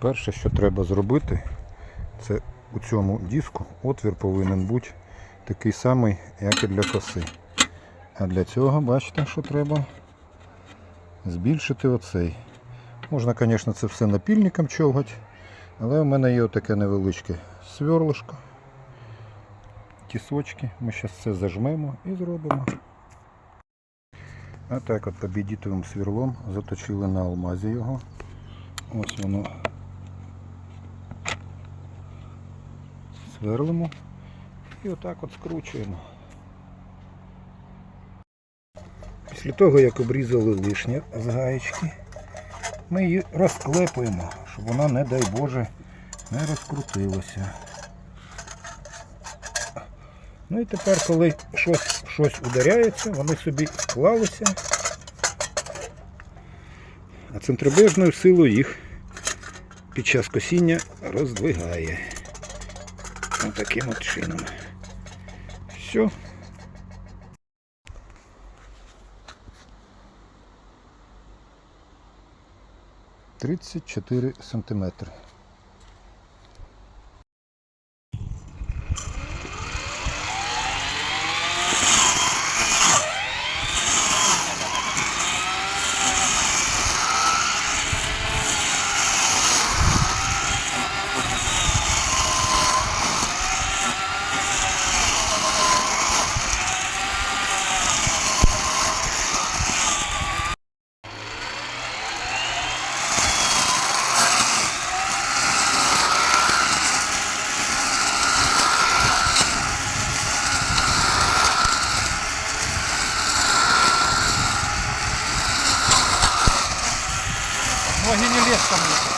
Перше, що треба зробити, це у цьому диску отвір повинен бути такий самий, як і для коси. А для цього, бачите, що треба збільшити оцей. Можна, звісно, це все напільником човгати, але у мене є таке невеличке сверлишко. Тісочки. Ми зараз це зажмемо і зробимо. А так от побідітовим сверлом заточили на алмазі його. Ось воно. Сверлимо і отак от скручуємо. Після того, як обрізали лишнє з гаєчки, ми її розклепуємо, щоб вона, не дай Боже, не розкрутилася. Ну і тепер, коли щось, щось ударяється, вони собі склалися, а центробежною силою їх під час косіння роздвигає. Ось таким от чином. Все. Тридцять чотири сантиметри. Лез ко мне.